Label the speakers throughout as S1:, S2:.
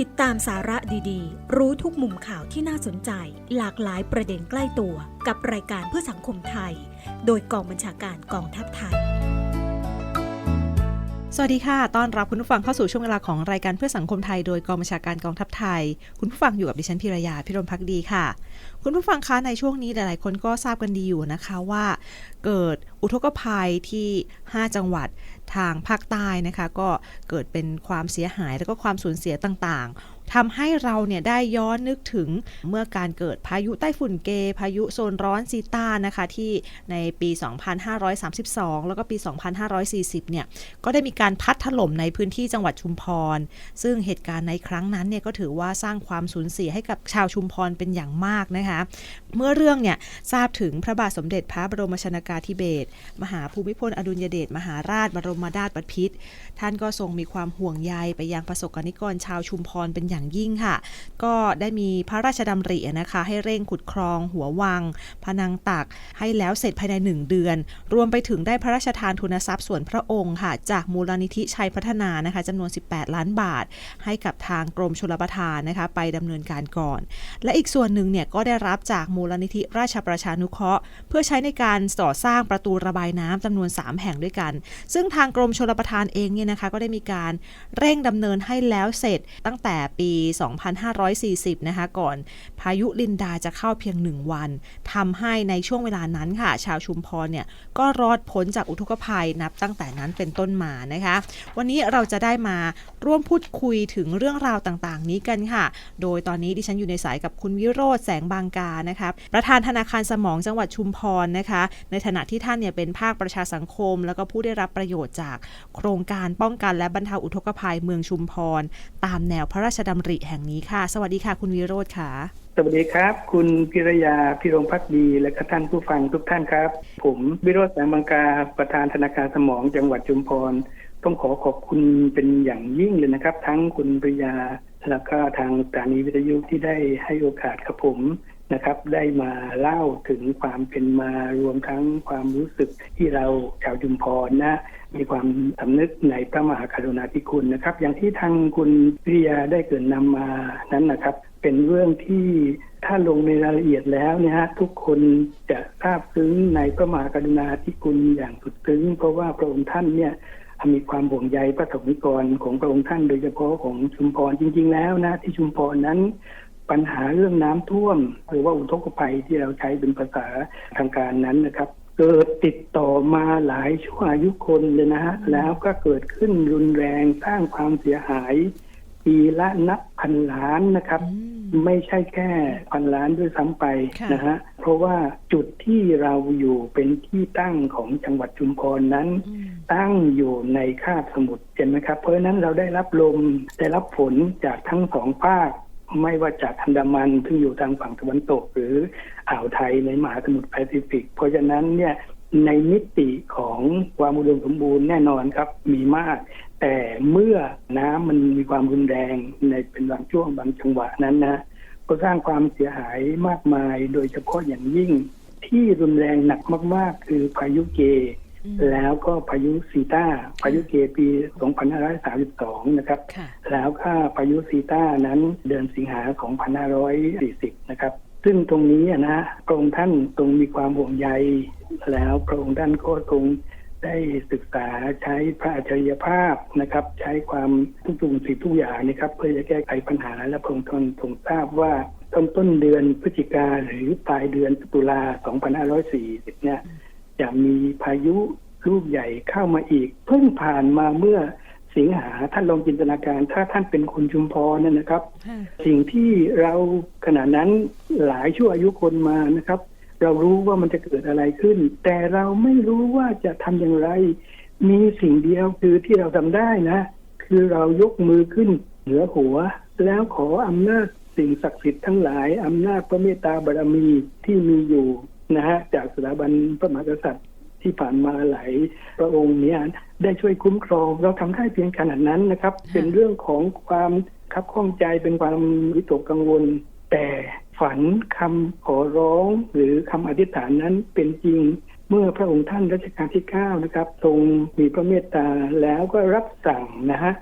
S1: ติดตามสาระดีๆ รู้ทุกมุมข่าวที่น่าสนใจ หลากหลายประเด็นใกล้ตัว กับรายการเพื่อสังคมไทย โดยกองบัญชาการกองทัพไทย
S2: สวัสดีค่ะ ต้อนรับคุณผู้ฟังเข้าสู่ช่วงเวลาของรายการเพื่อสังคมไทย โดยกองบัญชาการกองทัพไทย คุณผู้ฟังอยู่กับดิฉันพิรยาพิรมพักดีค่ะ คุณผู้ฟังคะในช่วงนี้หลายๆ คนก็ทราบกันดีอยู่นะคะว่า เกิดอุทกภัยที่ 5 จังหวัด ทางภาคใต้นะคะ ก็เกิดเป็นความเสียหายแล้วก็ความสูญเสียต่างๆ ทำให้เราเนี่ยได้ย้อนนึกถึงเมื่อการเกิดพายุไต้ฝุ่นเก พายุโซนร้อนซีต้านะคะที่ในปี 2532 แล้วก็ปี 2540 เนี่ยก็ได้มีการพัดถล่มในพื้นที่จังหวัดชุมพร ซึ่งเหตุการณ์ในครั้งนั้นเนี่ยก็ถือว่าสร้างความสูญเสียให้กับชาวชุมพรเป็นอย่างมากนะคะ เมื่อเรื่องเนี่ยทราบถึงพระบาทสมเด็จพระบรมชนากาธิเบศรมหาภูมิพลอดุลยเดชมหาราชบรมนาถบพิตรท่านก็ทรงมีความห่วงใยไปยังประสบกนิกรชาวชุมพรเป็นอย่างยิ่งค่ะ ก็ได้มีพระราชดำรินะคะ ให้เร่งขุดคลองหัววังพนังตักให้แล้วเสร็จภายใน 1 เดือน รวมไปถึงได้พระราชทานทุนทรัพย์ส่วนพระองค์ค่ะ จากมูลนิธิชัยพัฒนานะคะจำนวน 18 ล้านบาท ให้กับทางกรมชลประทานนะคะ ไปดำเนินการก่อน และอีกส่วนหนึ่งเนี่ยก็ได้รับจากมูลนิธิราชประชานุเคราะห์ เพื่อใช้ในการก่อสร้างประตูระบายน้ำจำนวน 3 แห่งด้วยกัน ซึ่งทางกรมชลประทานเองเนี่ยนะคะก็ได้มีการเร่งดำเนินให้แล้วเสร็จตั้งแต่ปี2540 นะคะ ก่อนพายุลินดาจะเข้าเพียง 1 วัน ทำให้ในช่วงเวลานั้นค่ะ ชาวชุมพรเนี่ย ก็รอดพ้นจากอุทกภัยนับตั้งแต่นั้นเป็นต้นมานะคะ วันนี้เราจะได้มาร่วมพูดคุยถึงเรื่องราวต่างๆ นี้กันค่ะ โดยตอนนี้ดิฉันอยู่ในสายกับคุณวิโรธแสงบางกา นะคะ ประธานธนาคารสมองจังหวัดชุมพรนะคะ ในฐานะที่ท่านเนี่ยเป็นภาคประชาสังคม แล้วก็ผู้ได้รับประโยชน์จากโครงการป้องกันและบรรเทาอุทกภัยเมืองชุมพร ตามแนวพระราชดำริแห่งนี้ค่ะ สวัสดีค่ะ คุณวิโรธค่ะ
S3: สวัสดีครับ คุณพิรยาพิรมพักดี และก็ท่านผู้ฟังทุกท่านครับ ผมวิโรธแสงบังกาประธานธนาคารสมองจังหวัดชุมพร ต้องขอขอบคุณเป็นอย่างยิ่งเลยนะครับ ทั้งคุณปริยาแล้วก็ทางสถานีวิทยุที่ได้ให้โอกาสกับผม นะครับ ได้มาเล่าถึงความเป็นมารวมทั้งความรู้สึกที่เราชาวชุมพรนะมีความสำนึกในพระมหากรุณาธิคุณนะครับ อย่างที่ทางคุณพิริยาได้เกรินนำมานั้นนะครับ เป็นเรื่องที่ถ้าลงในรายละเอียดแล้วเนี่ยฮะทุกคนจะทราบซึ้งในพระมหากรุณาธิคุณอย่างสุดซึ้ง เพราะว่าพระองค์ท่านเนี่ยมีความห่วงใยพระสงฆ์นิกรของพระองค์ท่านโดยเฉพาะของชุมพรจริง ๆ แล้วนะที่ชุมพรนั้น ปัญหาเรื่องน้ำท่วม หรือว่าอุทกภัยที่เราใช้เป็นภาษาทางการนั้นนะครับ เกิดติดต่อมาหลายชั่วอายุคนเลยนะฮะแล้วก็เกิดขึ้นรุนแรงสร้างความเสียหาย ปีละนับพันล้านนะครับ ไม่ใช่แค่พันล้านด้วยซ้ำไป
S2: ค่ะ
S3: นะฮะเพราะว่าจุดที่เราอยู่เป็นที่ตั้งของจังหวัดชุมพรนั้น
S2: อืม
S3: ตั้งอยู่ในคาบสมุทรเห็นไหมครับ เพราะฉะนั้นเราได้รับลมได้รับฝนจากทั้งสองภาค ไม่ว่าจากอันดามันซึ่งอยู่ทางฝั่งตะวันตก หรืออ่าวไทยในมหาสมุทรแปซิฟิก เพราะฉะนั้นเนี่ยในมิติของความอุดมสมบูรณ์แน่นอนครับมีมาก แต่เมื่อน้ำมันมีความรุนแรงในเป็นบางช่วงบางจังหวะนั้นนะก็สร้างความเสียหายมากมาย โดยเฉพาะอย่างยิ่งที่รุนแรงหนักมาก ๆ คือพายุเก แล้วก็พายุซีต้าพายุเกปี 2532 นะครับ
S2: ค่ะ
S3: แล้วก็พายุซีต้านั้นเดือนสิงหา 2540 นะครับ ซึ่งตรงนี้อะนะพระองค์ท่านทรงมีความห่วงใย แล้วพระองค์ท่านก็ทรงได้ศึกษาใช้พระอัจฉริยภาพนะครับ ใช้ความทุกทุกสิ่งทุกอย่างนะครับ เพื่อจะแก้ไขปัญหาและพระองค์ท่านทรงทราบว่าต้นต้นเดือนพฤศจิกาหรือปลายเดือนตุลา 2540 เนี่ย จะมีพายุลูกใหญ่เข้ามาอีก เพิ่งผ่านมาเมื่อสิงหาท่านลองจินตนาการ ถ้าท่านเป็นคนชุมพรนั่นนะครับ
S2: ค่ะ
S3: สิ่งที่เราขณะนั้นหลายชั่วอายุคนมานะครับ เรารู้ว่ามันจะเกิดอะไรขึ้น แต่เราไม่รู้ว่าจะทำอย่างไร มีสิ่งเดียวคือที่เราทำได้นะ คือเรายกมือขึ้นเหนือหัว แล้วขออำนาจสิ่งศักดิ์สิทธิ์ทั้งหลายอำนาจพระเมตตาบารมีที่มีอยู่ นะฮะจากสถาบันพระมหากษัตริย์ที่ผ่านมาหลายพระองค์เนี่ยได้ช่วยคุ้มครอง เราทำได้เพียงขนาดนั้นนะครับ เป็นเรื่องของความคับข้องใจเป็นความวิตกกังวล แต่ฝันคำขอร้องหรือคำอธิษฐานนั้นเป็นจริงเมื่อพระองค์ท่านรัชกาลที่เก้านะครับ ทรงมีพระเมตตาแล้วก็รับสั่งนะฮะ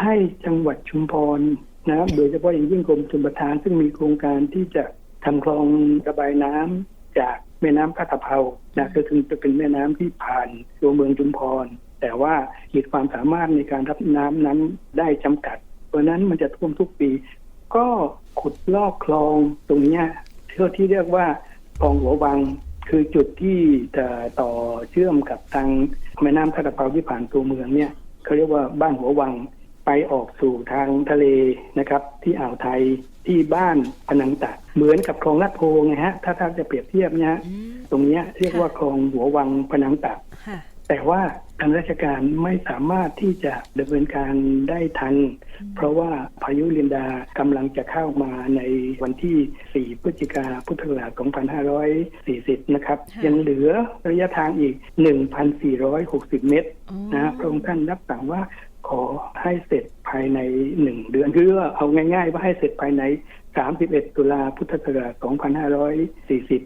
S3: ให้จังหวัดชุมพรนะครับโดยเฉพาะอย่างยิ่งกรมชลประทานซึ่งมีโครงการที่จะทำคลองระบายน้ำ จากแม่น้ำท่าตะเภานะก็คือจะเป็นแม่น้ำที่ผ่านตัวเมืองชุมพร แต่ว่าขีดความสามารถในการรับน้ำนั้นได้จำกัด เพราะนั้นมันจะท่วมทุกปี ก็ขุดลอกคลองตรงเนี้ยเท่าที่เรียกว่าคลองหัววังคือจุดที่จะต่อเชื่อมกับทางแม่น้ำท่าตะเภาที่ผ่านตัวเมืองเนี่ยเขาเรียกว่าบ้านหัววัง ไปออกสู่ทางทะเลนะครับ ที่อ่าวไทยที่บ้านพนังตัดเหมือนกับคลองลัดโพไงฮะถ้าถ้าจะเปรียบเทียบเนี่ยฮะ
S2: อืม
S3: ตรงเนี้ยเรียกว่าคลองหัววังพนังตัด
S2: ค่ะ
S3: แต่ว่าทางราชการไม่สามารถที่จะดำเนินการได้ทัน เพราะว่าพายุลินดากำลังจะเข้ามาในวันที่ 4 พฤศจิกาพุทธศักราช 2540 นะครับ
S2: ค่ะ
S3: ยังเหลือระยะทางอีก 1,460 เมตร
S2: อ๋อ
S3: นะพระองค์ท่านรับสั่งว่าข อให้เสร็จภายในหนึ่งเดือนคือว่าเอาง่าย ๆ ว่าให้เสร็จภายใน 31 ตุลาพุทธศักราช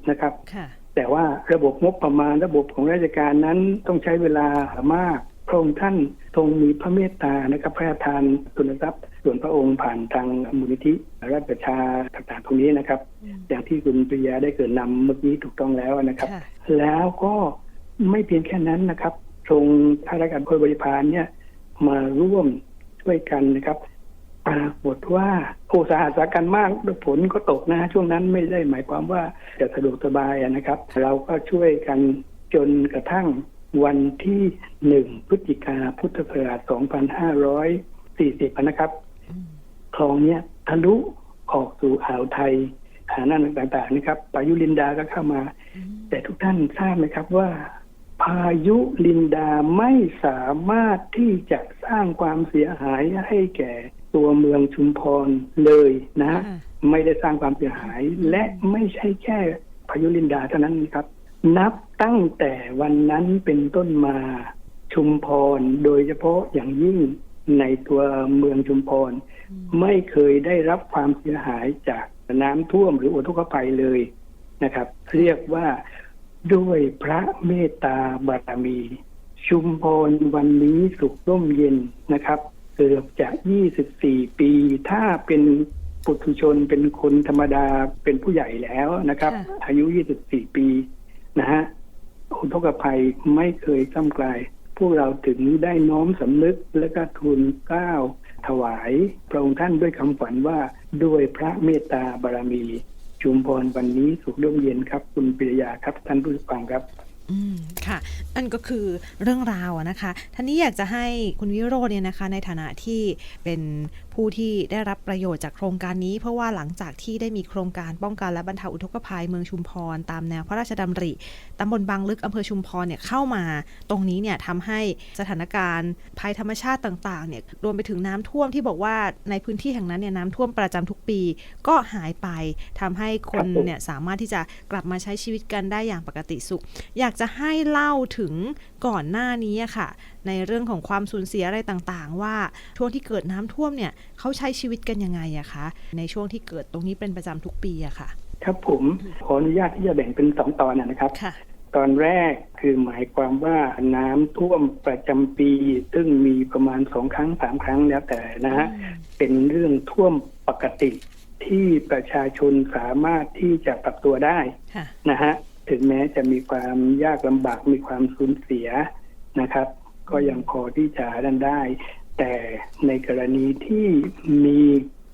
S3: 2540 นะครับ
S2: ค่ะ
S3: แต่ว่าระบบงบประมาณระบบของราชการนั้นต้องใช้เวลามากพระองค์ท่านทรงมีพระเมตตานะครับพระราชทานทุนทรัพย์ส่วนพระองค์ผ่านทางมูลนิธิราชประชาต่างๆตรงนี้นะครับ
S2: อืม
S3: อย่างที่คุณปริยาได้เกริดนำเมื่อกี้ถูกต้องแล้วนะครับ
S2: ค่ะ
S3: แล้วก็ไม่เพียงแค่นั้นนะครับทรงข้าราชการพลบริพารเนี่ย มาร่วมช่วยกันนะครับปรากฏว่าโอสาหัสากันมากฝนก็ตกนะช่วงนั้นไม่ได้หมายความว่าจะสะดวกสบายนะครับ เราก็ช่วยกันจนกระทั่งวันที่หนึ่งพฤศจิกาพุทธศักราช 2540 นะครับ คลองเนี้ยทะลุออกสู่อ่าวไทยหานั่นต่างๆนะครับพายุลินดาก็เข้ามา แต่ทุกท่านทราบไหมครับว่า พายุลินดาไม่สามารถที่จะสร้างความเสียหายให้แก่ตัวเมืองชุมพรเลยนะ
S2: ค่ะ
S3: ไม่ได้สร้างความเสียหาย และไม่ใช่แค่พายุลินดาเท่านั้นนะครับ นับตั้งแต่วันนั้นเป็นต้นมาชุมพรโดยเฉพาะอย่างยิ่งในตัวเมืองชุมพร
S2: อืม
S3: ไม่เคยได้รับความเสียหายจากน้ำท่วมหรืออุทกภัยเลยนะครับ เรียกว่า ด้วยพระเมตตาบารมี ชุมพรวันนี้สุขร่มเย็นนะครับ เกือบจะ24 ปี ถ้าเป็นปุถุชนเป็นคนธรรมดาเป็นผู้ใหญ่แล้วนะครับ
S2: ค่ะ
S3: อายุ 24 ปีนะฮะอุทกภัยไม่เคยซ้ำกลายพวกเราถึงได้น้อมสำนึกและก็ทูลเกล้าถวาย พระองค์ท่านด้วยคำฝันว่าด้วยพระเมตตาบารมี ชุมพรวันนี้สุขร่มเย็นครับ คุณปิยาครับ ท่านผู้ฟังครับ
S2: อืมค่ะนั่นก็คือเรื่องราวนะคะท่านนี้อยากจะให้คุณวิโรจน์เนี่ยนะคะ ในฐานะที่เป็น ผู้ที่ได้รับประโยชน์จากโครงการนี้ เพราะว่าหลังจากที่ได้มีโครงการป้องกันและบรรเทาอุทกภัยเมืองชุมพร ตามแนวพระราชดำริตำบลบางลึกอำเภอชุมพรเนี่ยเข้ามา ตรงนี้เนี่ยทำให้สถานการณ์ภัยธรรมชาติต่างๆเนี่ยรวมไปถึงน้ำท่วมที่บอกว่าในพื้นที่แห่งนั้นเนี่ยน้ำท่วมประจำทุกปี ก็หายไปทำให้คนเนี่ยสามารถที่จะกลับมาใช้ชีวิตกันได้อย่างปกติสุข อยากจะให้เล่าถึงก่อนหน้านี้ค่ะ ในเรื่องของความสูญเสียอะไรต่างๆ ว่าช่วงที่เกิดน้ำท่วมเนี่ยเขาใช้ชีวิตกันยังไงอะคะในช่วงที่เกิดตรงนี้เป็นประจำทุกปีอะค่ะ
S3: ครับผมขออนุญาตที่จะแบ่งเป็นสองตอนนะครับ
S2: ค่ะ
S3: ตอนแรกคือหมายความว่าน้ำท่วมประจำปี ซึ่งมีประมาณสองครั้งสามครั้งแล้วแต่นะฮะเป็นเรื่องท่วมปกติที่ประชาชนสามารถที่จะปรับตัวได้
S2: ค่ะ
S3: นะฮะถึงแม้จะมีความยากลำบากมีความสูญเสียนะครับ ก็ยังพอที่จะดันได้ แต่ในกรณีที่มี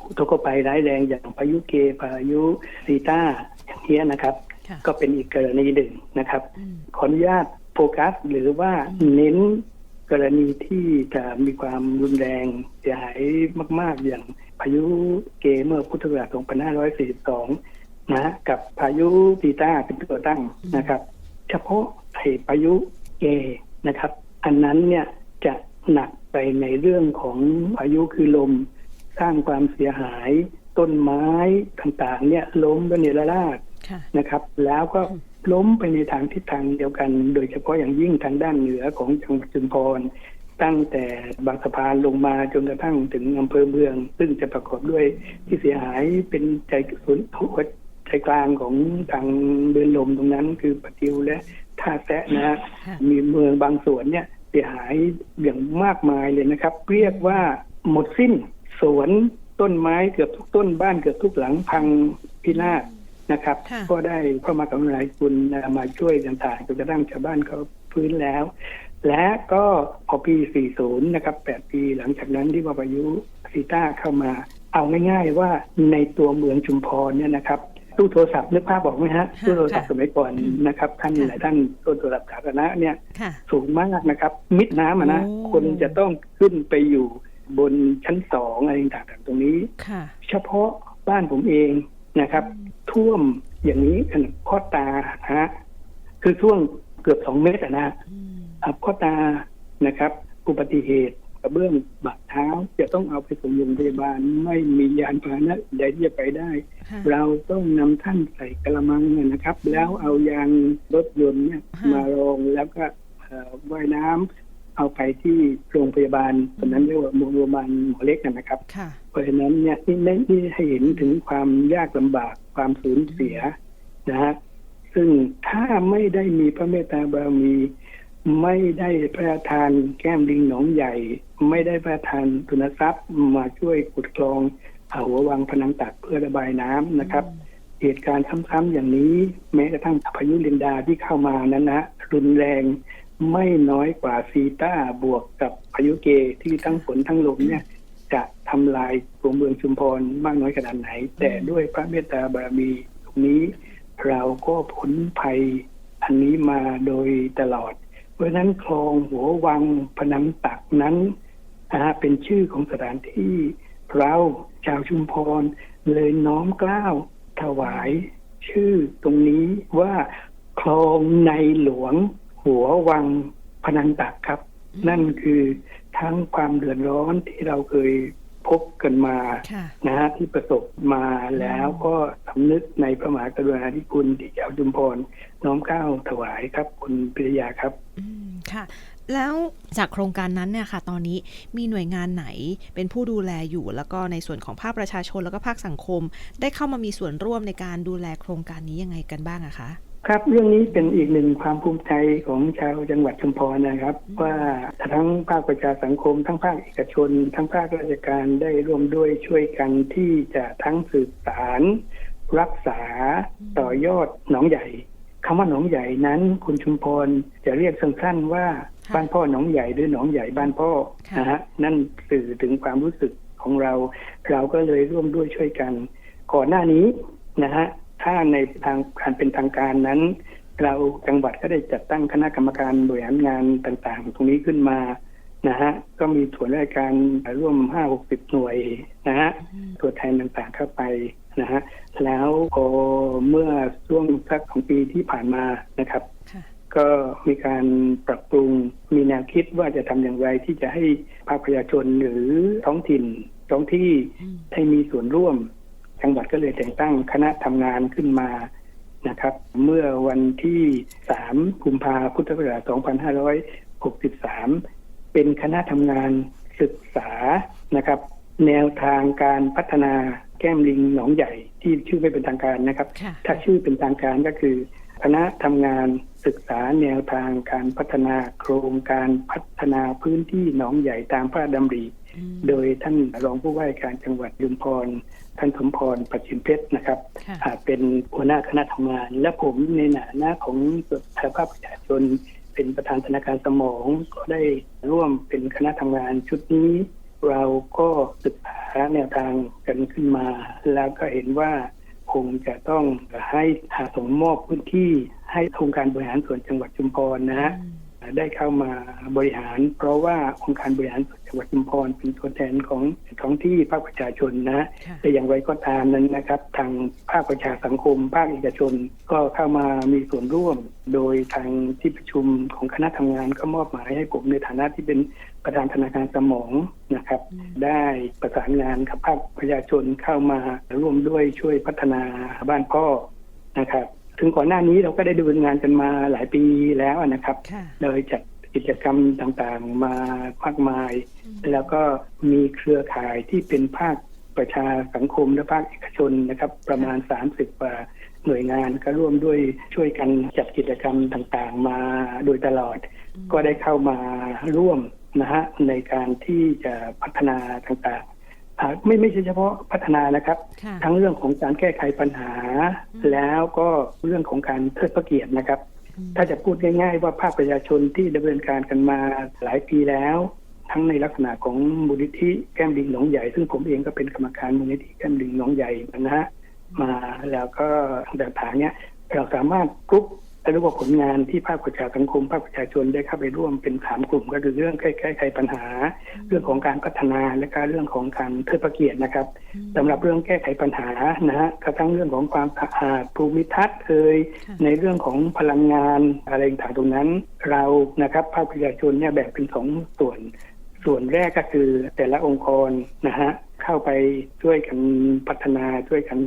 S3: อุทกภัยร้ายแรงอย่างพายุเกพายุซีต้าอย่างเงี้ยนะครับ
S2: ค่ะ
S3: ก็เป็นอีกกรณีหนึ่งนะครับ
S2: อืม
S3: ขออนุญาตโฟกัสหรือว่าเน้นกรณีที่จะมีความรุนแรงเสียหายมาก ๆ อย่างพายุเกเมื่อพุทธศักราช2542 นะกับพายุตีต้าเป็นตัวตั้งนะครับ เฉพาะไอ้พายุเกนะครับ อันนั้นเนี่ยจะหนักไปในเรื่องของพายุคือลมสร้างความเสียหาย ต้นไม้ต่างๆ เนี่ยล้มระเนระนาด
S2: ค่ะ
S3: นะครับ แล้วก็ล้มไปในทางทิศทางเดียวกัน โดยเฉพาะอย่างยิ่งทางด้านเหนือของจังหวัดชุมพร ตั้งแต่บางสะพานลงมาจนกระทั่งถึงอำเภอเมือง ซึ่งจะประกอบด้วยที่เสียหายเป็นใจศูนย์หัวใจกลางของทางเดินลมตรงนั้นคือปะทิวและ ท่าแซะนะฮะ
S2: ค่ะ
S3: มีเมืองบางส่วนเนี่ยเสียหายอย่างมากมายเลยนะครับ เรียกว่าหมดสิ้นสวนต้นไม้เกือบทุกต้นบ้านเกือบทุกหลังพังพินาศนะครับ
S2: ค่ะ
S3: ก็ได้เข้ามากำลังคุณมาช่วยต่างๆจนกระทั่งชาวบ้านเขาฟื้นแล้ว และก็พอปี 40 นะครับ 8 ปีหลังจากนั้นที่ว่าพายุซีต้าเข้ามา เอาง่ายๆว่าในตัวเมืองชุมพรเนี่ยนะครับ ตู้โทรศัพท์นึกภาพบอกไหมฮะตู้โทรศัพท์สมัยก่อนนะครับท่านหลายท่านตู้โทรศัพท์สาธารณะเนี่ย
S2: ค่ะ
S3: สูงมากนะครับ มิดน้ำอะนะ
S2: โอ้
S3: คนจะต้องขึ้นไปอยู่บนชั้นสองอะไรต่างๆตรงนี้
S2: ค่ะ
S3: เฉพาะบ้านผมเองนะครับ ท่วมอย่างนี้ขนาดข้อตาฮะคือท่วมเกือบสองเมตรอะนะ
S2: อืม
S3: อะข้อตานะครับอุบัติเหตุ กระเบื้องบาดเท้าจะต้องเอาไปส่งโรงพยาบาล ไม่มียานพาหนะใดที่จะไปได้
S2: ค่ะ
S3: เราต้องนำท่านใส่กระมังเนี่ยนะครับ แล้วเอายางรถยนต์เนี่ย
S2: ฮะ
S3: มารองแล้วก็เอ่อว่ายน้ำเอาไปที่โรงพยาบาลตอนนั้นเรียกว่าโรงพยาบาลหมอเล็กนะนะครับ
S2: ค่ะ
S3: เพราะฉะนั้นเนี่ยนี่นี่นี่ให้เห็นถึงความยากลำบากความสูญเสียนะฮะซึ่งถ้าไม่ได้มีพระเมตตาบารมี ไม่ได้พระทานแก้มลิงหนองใหญ่ ไม่ได้พระทานทุนทรัพย์มาช่วยขุดคลองหัววังพนังตักเพื่อระบายน้ำนะครับ เหตุการณ์ซ้ำๆอย่างนี้ แม้กระทั่งพายุลินดาที่เข้ามานั้นนะรุนแรงไม่น้อยกว่าซีต้าบวกกับพายุเกที่ทั้งฝนทั้งลมเนี่ยจะทำลายตัวเมืองชุมพรมากน้อยขนาดไหน แต่ด้วยพระเมตตาบารมีตรงนี้ เราก็พ้นภัยอันนี้มาโดยตลอด ราะนั้นคลองหัววังพนังตักนั้นนะฮะเป็นชื่อของสถานที่เราชาวชุมพรเลยน้อมเกล้าวถวาย ชื่อตรงนี้ว่าคลองในหลวง หัววังพนังตักครับ นั่นคือทั้งความเดือดร้อนที่เราเคย พบกันมา
S2: ค่ะ
S3: นะฮะที่ประสบมาแล้วก็สำนึกในพระมหากรุณาธิคุณที่เจ้าจุมพรน้อมเกล้าถวายครับ คุณปิริยาครับ
S2: อืมค่ะ แล้วจากโครงการนั้นเนี่ยค่ะ ตอนนี้มีหน่วยงานไหนเป็นผู้ดูแลอยู่ แล้วก็ในส่วนของภาคประชาชนแล้วก็ภาคสังคม ได้เข้ามามีส่วนร่วมในการดูแลโครงการนี้ยังไงกันบ้างอะคะ
S3: ครับเรื่องนี้เป็นอีกหนึ่งความภูมิใจของชาวจังหวัดชุมพรนะครับ ว่าทั้งภาคประชาสังคม ทั้งภาคเอกชน ทั้งภาคราชการได้ร่วมด้วยช่วยกันที่จะทั้งสืบสาร รักษาต่อยอดหนองใหญ่คำว่าหนองใหญ่นั้น คุณชุมพรจะเรียกสั้นๆว่า
S2: ค่ะ
S3: บ้านพ่อหนองใหญ่หรือหนองใหญ่บ้านพ่อ
S2: ค่ะ
S3: นะฮะนั่นสื่อถึงความรู้สึกของเรา เราก็เลยร่วมด้วยช่วยกัน ก่อนหน้านี้นะฮะ ถ้าในทางการเป็นทางการนั้น เราจังหวัดก็ได้จัดตั้งคณะกรรมการบริหารงานต่างๆ ตรงนี้ขึ้นมานะฮะก็มีส่วนราชการร่วมห้าหกสิบหน่วยนะฮะ
S2: อืม
S3: ตัวแทนต่างๆเข้าไปนะฮะแล้วพอเมื่อช่วงสักของปีที่ผ่านมานะครับ
S2: ค่ะ
S3: ก็มีการปรับปรุงมีแนวคิดว่าจะทำอย่างไรที่จะให้ภาคประชาชนหรือท้องถิ่นท้องที่
S2: อืม
S3: ได้มีส่วนร่วม จังหวัดก็เลยแต่งตั้งคณะทำงานขึ้นมานะครับ เมื่อวันที่ 3 กุมภาพุทธศักราช2563 เป็นคณะทำงานศึกษานะครับ แนวทางการพัฒนาแก้มลิงหนองใหญ่ที่ชื่อไม่เป็นทางการนะครับ
S2: ค่ะ
S3: ถ้าชื่อเป็นทางการก็คือ คณะทำงานศึกษาแนวทางการพัฒนาโครงการพัฒนาพื้นที่หนองใหญ่ตามพระราชดำริ
S2: อืม
S3: โดยท่านรองผู้ว่าราชการจังหวัดยุมพร ท่านสมพรปัจฉิมเพชรนะครับ
S2: ค่ะ
S3: อ่าเป็นหัวหน้าคณะทำงาน และผมในฐานะของสภาพประชาชน เป็นประธานธนาคารสมองก็ได้ร่วมเป็นคณะทำงานชุดนี้ เราก็ศึกษาแนวทางกันขึ้นมา แล้วก็เห็นว่าคงจะต้องให้หาส่งมอบพื้นที่ให้โครงการบริหารส่วนจังหวัดชุมพรนะฮะ
S2: อืม
S3: ได้เข้ามาบริหาร เพราะว่าองค์การบริหารส่วนจังหวัดชุมพรเป็นตัวแทนของท้องที่ภาคประชาชนนะฮะ
S2: ค่ะ
S3: แต่อย่างไรก็ตามนั้นนะครับ ทางภาคประชาสังคม ภาคเอกชนก็เข้ามามีส่วนร่วม โดยทางที่ประชุมของคณะทำงานก็มอบหมายให้ผมในฐานะที่เป็นประธานธนาคารสมองนะครับ
S2: อืม
S3: ได้ประสานงานกับภาคประชาชนเข้ามาร่วมด้วยช่วยพัฒนาบ้านพ่อนะครับ ถึงก่อนหน้านี้เราก็ได้ดำเนินงานกันมาหลายปีแล้วนะครับ
S2: ค่ะ
S3: โดยจัดกิจกรรมต่างๆมามากมาย
S2: อืม
S3: แล้วก็มีเครือข่ายที่เป็นภาคประชาสังคมและภาคเอกชนนะครับ ประมาณ 30กว่าหน่วยงานก็ร่วมด้วยช่วยกันจัดกิจกรรมต่างๆ มาโดยตลอด
S2: อืม
S3: ก็ได้เข้ามาร่วมนะฮะในการที่จะพัฒนาต่างๆอ่า ไม่ไม่ใช่เฉพาะพัฒนานะครับ
S2: ค่ะ
S3: ทั้งเรื่องของการแก้ไขปัญหา
S2: อืม
S3: แล้วก็เรื่องของการเทิดพระเกียรตินะครับ
S2: อืม
S3: ถ้าจะพูดง่าย ๆ ว่าภาคประชาชนที่ดำเนินการกันมาหลายปีแล้ว ทั้งในลักษณะของมูลนิธิแก้มลิงหนองใหญ่ ซึ่งผมเองก็เป็นกรรมการมูลนิธิแก้มลิงหนองใหญ่นะฮะมาแล้วก็ต่างๆเนี้ยเราสามารถกรุ๊ป เรียกว่าผลงานที่ภาคประชาสังคมภาคประชาชนได้เข้าไปร่วมเป็นสามกลุ่ม ก็คือเรื่องแก้ไขปัญหา เรื่องของการพัฒนาและก็เรื่องของการเทิดพระเกียรตินะครับสำหรับเรื่องแก้ไขปัญหานะฮะกระทั่งเรื่องของความสะอาดภูมิทัศน์เอ่ย
S2: ค่ะ
S3: ในเรื่องของพลังงานอะไรต่างๆตรงนั้น เรานะครับภาคประชาชนเนี่ยแบ่งเป็นสองส่วน ส่วนแรกก็คือแต่ละองค์กรนะฮะเข้าไปช่วยกันพัฒนาช่วยกัน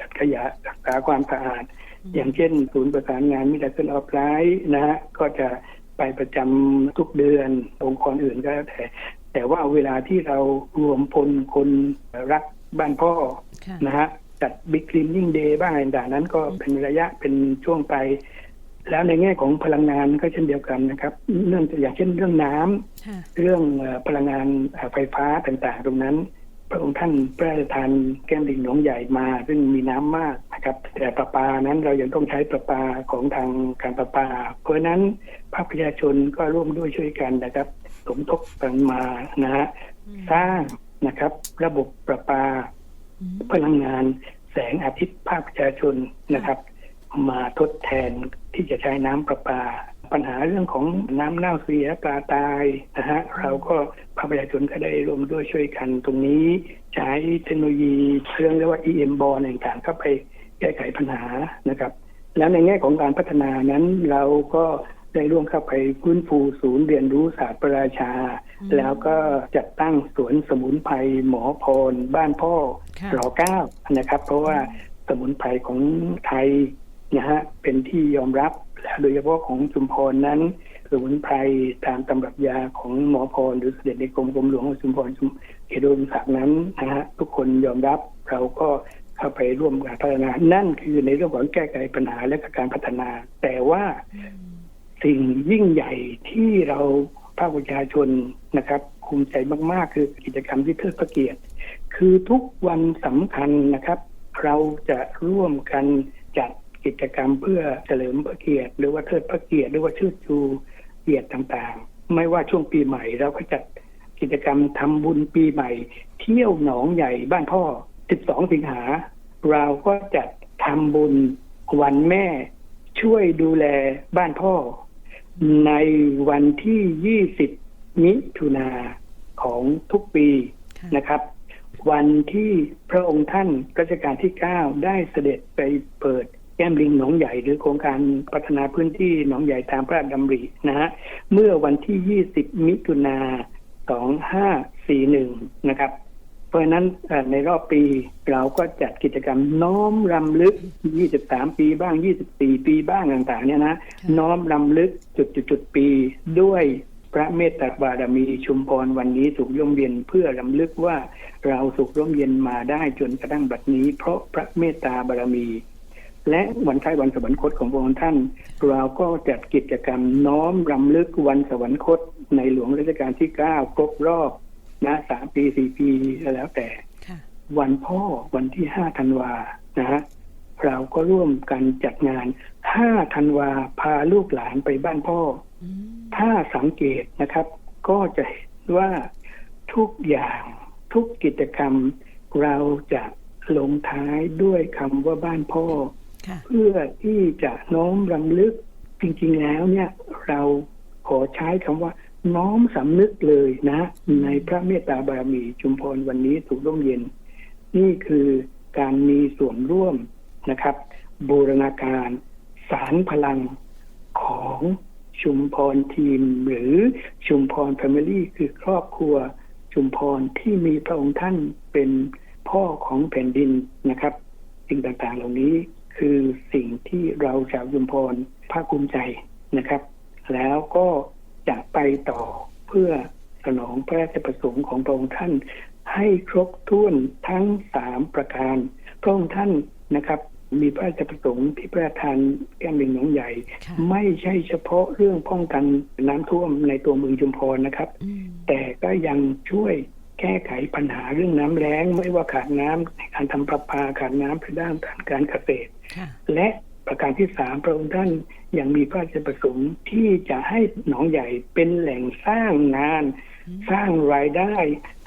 S3: จัดขยะรักษาความสะอาด อย่างเช่นศูนย์ประสานงานมิตรเซนออฟไลน์นะฮะก็จะไปประจำทุกเดือนองค์กรอื่นก็แล้วแต่ แต่ว่าเวลาที่เรารวมพลคนรักบ้านพ่อ
S2: ค่ะ
S3: นะฮะจัดบิ๊กคลีนนิ่งเดย์บ้างอะไรต่างๆนั้นก็เป็นระยะเป็นช่วงไป แล้วในแง่ของพลังงานก็เช่นเดียวกันนะครับ เรื่องอย่างเช่นเรื่องน้ำ
S2: ค่ะ
S3: เรื่องเอ่อพลังงานเอ่อไฟฟ้าต่างๆ ตรงนั้น พระองค์ท่านพระราชทานแก้มลิงหนองใหญ่มา ซึ่งมีน้ำมากนะครับ แต่ประปานั้นเรายังต้องใช้ประปาของทางการประปา เพราะนั้นภาคประชาชนก็ร่วมด้วยช่วยกันนะครับ สมทบกันมานะฮะสร้างนะครับ ระบบประปา พลังงานแสงอาทิตย์ภาคประชาชนนะครับ มาทดแทนที่จะใช้น้ำประปา ปัญหาเรื่องของน้ำเน่าเสียปลาตายนะฮะเราก็ภาคประชาชนก็ได้ร่วมด้วยช่วยกันตรงนี้ ใช้เทคโนโลยีเครื่องเรียกว่า EM b o ต่างๆเข้าไปแก้ไขปัญหานะครับ แล้วในแง่ของการพัฒนานั้นเราก็ได้ร่วมเข้าไปฟื้นฟูศูนย์เรียนรู้ศาสตร์ประราชา
S2: อืม
S3: แล้วก็จัดตั้งสวนสมุนไพรหมอพร บ้านพ่อ
S2: ค่ะ
S3: รอเก้านะครับ เพราะว่าสมุนไพรของไทยนะฮะเป็นที่ยอมรับและ โดยเฉพาะของชุมพรนั้นสมุนไพรตามตำรับยาของหมอพรหรือเสด็จในกรมกรมหลวงของชุมพรชุมเขตอุดมศักดิ์นั้นนะฮะทุกคนยอมรับเราก็เข้าไปร่วมการพัฒนา นั่นคือในเรื่องของแก้ไขปัญหาและการพัฒนา แต่ว่าสิ่งยิ่งใหญ่ที่เราภาคประชาชนนะครับภูมิใจมาก ๆ คือกิจกรรมที่เทิดพระเกียรติ คือทุกวันสำคัญนะครับ เราจะร่วมกันจัด กิจกรรมเพื่อเฉลิมพระเกียรติ หรือว่าเทิดพระเกียรติหรือว่าเชิดชูเกียรติต่างๆ ไม่ว่าช่วงปีใหม่เราก็จัดกิจกรรมทำบุญปีใหม่ เที่ยวหนองใหญ่บ้านพ่อ 12 สิงหา เราก็จัดทำบุญวันแม่ ช่วยดูแลบ้านพ่อ ในวันที่ 20 มิถุนาของทุกปี
S2: ค่ะ
S3: นะครับ วันที่พระองค์ท่านรัชกาลที่ 9 ได้เสด็จไปเปิดแก้มลิงหนองใหญ่หรือโครงการพัฒนาพื้นที่หนองใหญ่ตามพระราชดำรินะฮะเมื่อวันที่ 20 มิถุนา2541 นะครับ เพราะฉะนั้นเอ่อในรอบปีเราก็จัดกิจกรรมน้อมรำลึก 23 ปีบ้าง 24 ปีบ้างต่างๆ เนี่ยนะ น้อมรำลึกจุดๆๆปีด้วยพระเมตตาบารมีชุมพรวันนี้สุขย่มเย็นเพื่อรำลึกว่าเราสุขร่มเย็นมาได้จนกระทั่งบัดนี้ เพราะพระเมตตาบารมี และวันคล้ายวันสวรรคตของพระองค์ท่าน เราก็จัดกิจกรรมน้อมรำลึกวันสวรรคตในหลวงรัชกาลที่9ครบรอบนะสามปีสี่ปีแล้วแต่
S2: ค่ะ
S3: วันพ่อวันที่ห้าธันวานะฮะเราก็ร่วมกันจัดงานห้าธันวาพาลูกหลานไปบ้านพ่อ
S2: อืม
S3: ถ้าสังเกตนะครับ ก็จะเห็นว่าทุกอย่างทุกกิจกรรม เราจะลงท้ายด้วยคำว่าบ้านพ่อ
S2: ค่ะ
S3: เพื่อที่จะน้อมรำลึกจริง ๆ แล้วเนี่ย เราขอใช้คำว่า น้อมสำนึกเลยนะ ในพระเมตตาบารมีชุมพรวันนี้ถูกร่มเย็น นี่คือการมีส่วนร่วมนะครับ บูรณาการสารพลังของชุมพรทีม หรือชุมพรแฟมิลี่คือครอบครัวชุมพรที่มีพระองค์ท่านเป็นพ่อของแผ่นดินนะครับสิ่งต่างๆเหล่านี้ คือสิ่งที่เราชาวชุมพรภาคภูมิใจนะครับ แล้วก็จะไปต่อเพื่อสนองพระราชประสงค์ของพระองค์ท่านให้ครบถ้วนทั้งสามประการ พระองค์ท่านนะครับ มีพระราชประสงค์ที่พระราชทานแก้มลิงหนองใหญ่
S2: ค่ะ
S3: ไม่ใช่เฉพาะเรื่องป้องกันน้ำท่วมในตัวเมืองชุมพรนะครับ
S2: อืม
S3: แต่ก็ยังช่วย แก้ไขปัญหาเรื่องน้ำแล้ง ไม่ว่าขาดน้ำในการทำประปาขาดน้ำในด้านการเกษตร
S2: ค่ะ
S3: และประการที่สามพระองค์ท่านยังมีพระราชประสงค์ที่จะให้หนองใหญ่เป็นแหล่งสร้างงาน
S2: อืม
S3: สร้างรายได้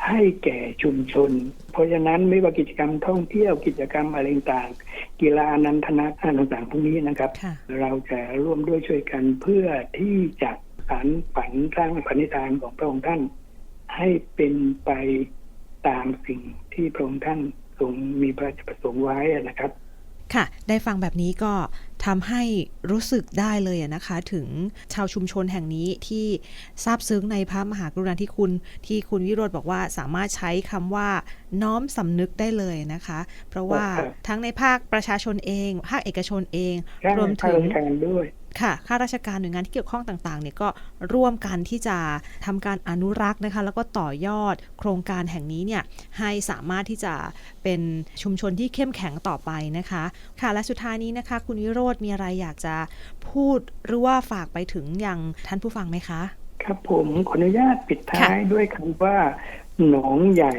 S3: ให้แก่ชุมชน เพราะฉะนั้นไม่ว่ากิจกรรมท่องเที่ยวกิจกรรมอะไรต่างๆกีฬานันทนาการต่างๆพวกนี้นะครับ
S2: ค่ะ
S3: เราจะร่วมด้วยช่วยกันเพื่อที่จะสานฝันสร้างปณิธานของพระองค์ท่าน ให้เป็นไปตามสิ่งที่พระองค์ท่านทรงมีพระราชประสงค์ไว้นะครับ
S2: ค่ะ ได้ฟังแบบนี้ก็ทำให้รู้สึกได้เลยอะนะคะ ถึงชาวชุมชนแห่งนี้ที่ซาบซึ้งในพระมหากรุณาธิคุณ ที่คุณวิโรธบอกว่าสามารถใช้คำว่าน้อมสำนึกได้เลยนะคะ เพราะว่า
S3: ครับ
S2: ทั้งในภาคประชาชนเอง ภาคเอกชนเอง
S3: ใช่
S2: รวม
S3: ภาค
S2: ถึง
S3: ราชการด้วย
S2: ค่ะข้าราชการหน่วยงานที่เกี่ยวข้องต่างๆเนี่ยก็ร่วมกันที่จะทำการอนุรักษ์นะคะ แล้วก็ต่อยอดโครงการแห่งนี้เนี่ยให้สามารถที่จะเป็นชุมชนที่เข้มแข็งต่อไปนะคะ ค่ะและสุดท้ายนี้นะคะ คุณวิโรธมีอะไรอยากจะพูดหรือว่าฝากไปถึงอย่างท่านผู้ฟังไหมคะ
S3: ครับผมขออนุญาตปิดท้ายด้วยคำว่าหนองใหญ่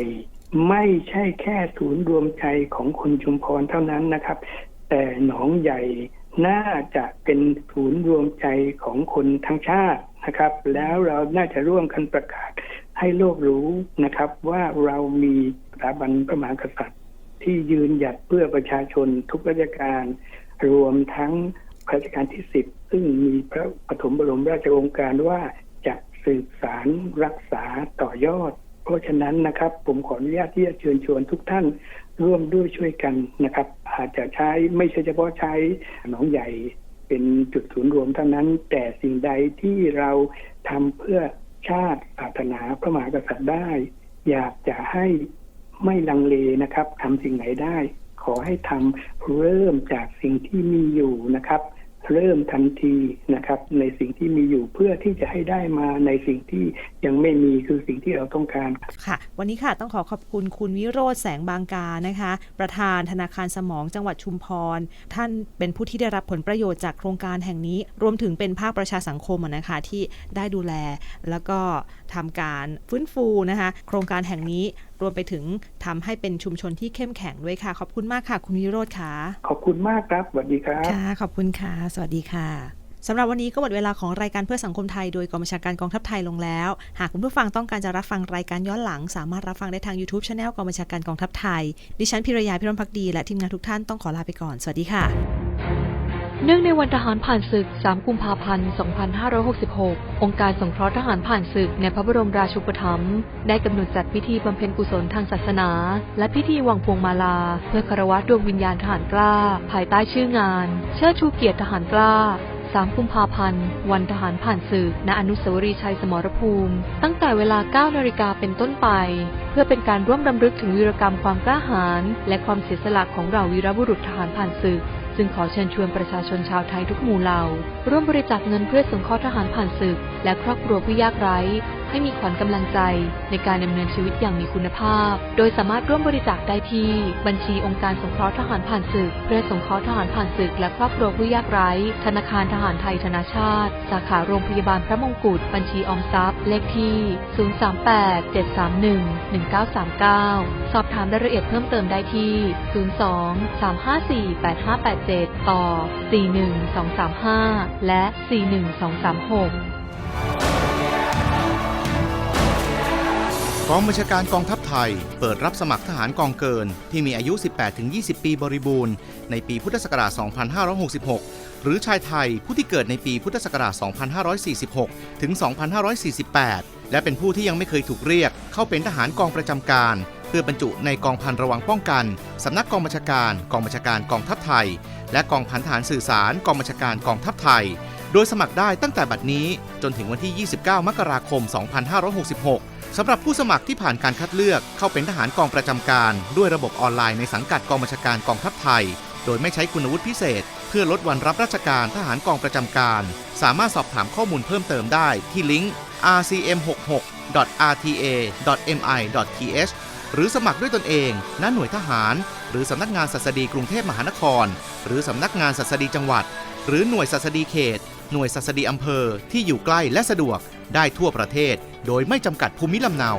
S3: ไม่ใช่แค่ศูนย์รวมใจของคนชุมพรเท่านั้นนะครับ แต่หนองใหญ่ น่าจะเป็นศูนย์รวมใจของคนทั้งชาตินะครับ แล้วเราน่าจะร่วมกันประกาศให้โลกรู้นะครับ ว่าเรามีสถาบันพระมหากษัตริย์ ที่ยืนหยัดเพื่อประชาชนทุกราชการ รวมทั้งรัชกาลที่สิบซึ่งมีพระปฐมบรมราชโองการว่าจะสืบสารรักษาต่อยอด เพราะฉะนั้นนะครับ ผมขออนุญาตที่จะเชิญชวนทุกท่าน ร่วมด้วยช่วยกันนะครับ อาจจะใช้ไม่ใช่เฉพาะใช้หนองใหญ่เป็นจุดศูนย์รวมเท่านั้น แต่สิ่งใดที่เราทำเพื่อชาติศาสนาพระมหากษัตริย์ได้ อยากจะให้ไม่ลังเลนะครับทำสิ่งไหนได้ ขอให้ทำเริ่มจากสิ่งที่มีอยู่นะครับ เริ่มทันทีนะครับ ในสิ่งที่มีอยู่เพื่อที่จะให้ได้มาในสิ่งที่ยังไม่มีคือสิ่งที่เราต้องการ
S2: ค่ะ วันนี้ค่ะต้องขอขอบคุณคุณวิโรธแสงบางกานะคะ ประธานธนาคารสมองจังหวัดชุมพร ท่านเป็นผู้ที่ได้รับผลประโยชน์จากโครงการแห่งนี้ รวมถึงเป็นภาคประชาสังคมนะคะที่ได้ดูแล แล้วก็ ทำการฟื้นฟูนะคะโครงการแห่งนี้รวมไปถึงทำให้เป็นชุมชนที่เข้มแข็งด้วยค่ะ ขอบคุณมากค่ะ คุณวิโรธค่ะ
S3: ขอบคุณมากครับสวัสดีครับ
S2: ค่ะขอบคุณค่ะ สวัสดีค่ะสำหรับวันนี้ก็หมดเวลาของรายการเพื่อสังคมไทยโดยกองบัญชาการกองทัพไทยลงแล้ว หากคุณผู้ฟังต้องการจะรับฟังรายการย้อนหลัง สามารถรับฟังได้ทาง YouTube Channel กองบัญชาการกองทัพไทย ดิฉันพิรยาพิรมพักดีและทีมงานทุกท่านต้องขอลาไปก่อน สวัสดีค่ะ
S4: เนื่องในวันทหารผ่านศึก 3 กุมภาพันธ์ 2566 องค์การสงเคราะห์ทหารผ่านศึกในพระบรมราชูปถัมภ์ได้กำหนดจัดพิธีบำเพ็ญกุศลทางศาสนา และพิธีวางพวงมาลา เพื่อคารวะดวงวิญญาณทหารกล้า ภายใต้ชื่องาน เชิดชูเกียรติทหารกล้า3กุมภาพันธ์ วันทหารผ่านศึก ณ อนุสาวรีย์ชัยสมรภูมิ ตั้งแต่เวลา 9 นาฬิกาเป็นต้นไป เพื่อเป็นการร่วมรำลึกถึงวีรกรรมความกล้าหาญและความเสียสละของเหล่าวีรบุรุษทหารผ่านศึก ซึ่งขอเชิญชวนประชาชนชาวไทยทุกหมู่เหล่า ร่วมบริจาคเงินเพื่อสงเคราะห์ทหารผ่านศึก และครอบครัวผู้ยากไร้ ให้มีขวัญกำลังใจ ในการดำเนินชีวิตอย่างมีคุณภาพ โดยสามารถร่วมบริจาคได้ที่ บัญชีองค์การสงเคราะห์ทหารผ่านศึก เพื่อสงเคราะห์ทหารผ่านศึก และครอบครัวผู้ยากไร้ ธนาคารทหารไทยธนาชาติ สาขาโรงพยาบาลพระมงกุฎ บัญชีออมทรัพย์ เลขที่ 038-731-1939 สอบถามรายละเอียดเพิ่มเติมได้ที่ 02-354-8587 ต่อ 41235 และ 41236
S5: กองบัญชาการกองทัพไทย เปิดรับสมัครทหารกองเกิน ที่มีอายุ 18-20 ปีบริบูรณ์ ในปีพุทธศักราช 2566 หรือชายไทยผู้ที่เกิดในปีพุทธศักราช 2546 ถึง 2548 และเป็นผู้ที่ยังไม่เคยถูกเรียก เข้าเป็นทหารกองประจำการ เพื่อบรรจุในกองพันระวังป้องกัน สำนักกองบัญชาการ กองบัญชาการกองทัพไทย และกองพันทหารสื่อสาร กองบัญชาการกองทัพไทย โดยสมัครได้ตั้งแต่บัดนี้จนถึงวันที่ 29 มกราคม 2566 สำหรับผู้สมัครที่ผ่านการคัดเลือกเข้าเป็นทหารกองประจำการ ด้วยระบบออนไลน์ในสังกัดกองบัญชาการกองทัพไทย โดยไม่ใช้คุณวุฒิพิเศษ เพื่อลดวันรับราชการทหารกองประจำการ สามารถสอบถามข้อมูลเพิ่มเติมได้ที่ลิงก์ rcm66.rta.mi.th หรือสมัครด้วยตนเองณหน่วยทหาร หรือสำนักงานศัสดีกรุงเทพมหานคร หรือสำนักงานศัสดีจังหวัด หรือหน่วยศัสดีเขต หน่วยศัสดีอำเภอที่อยู่ใกล้และสะดวก ได้ทั่วประเทศโดยไม่จำกัดภูมิลำเนา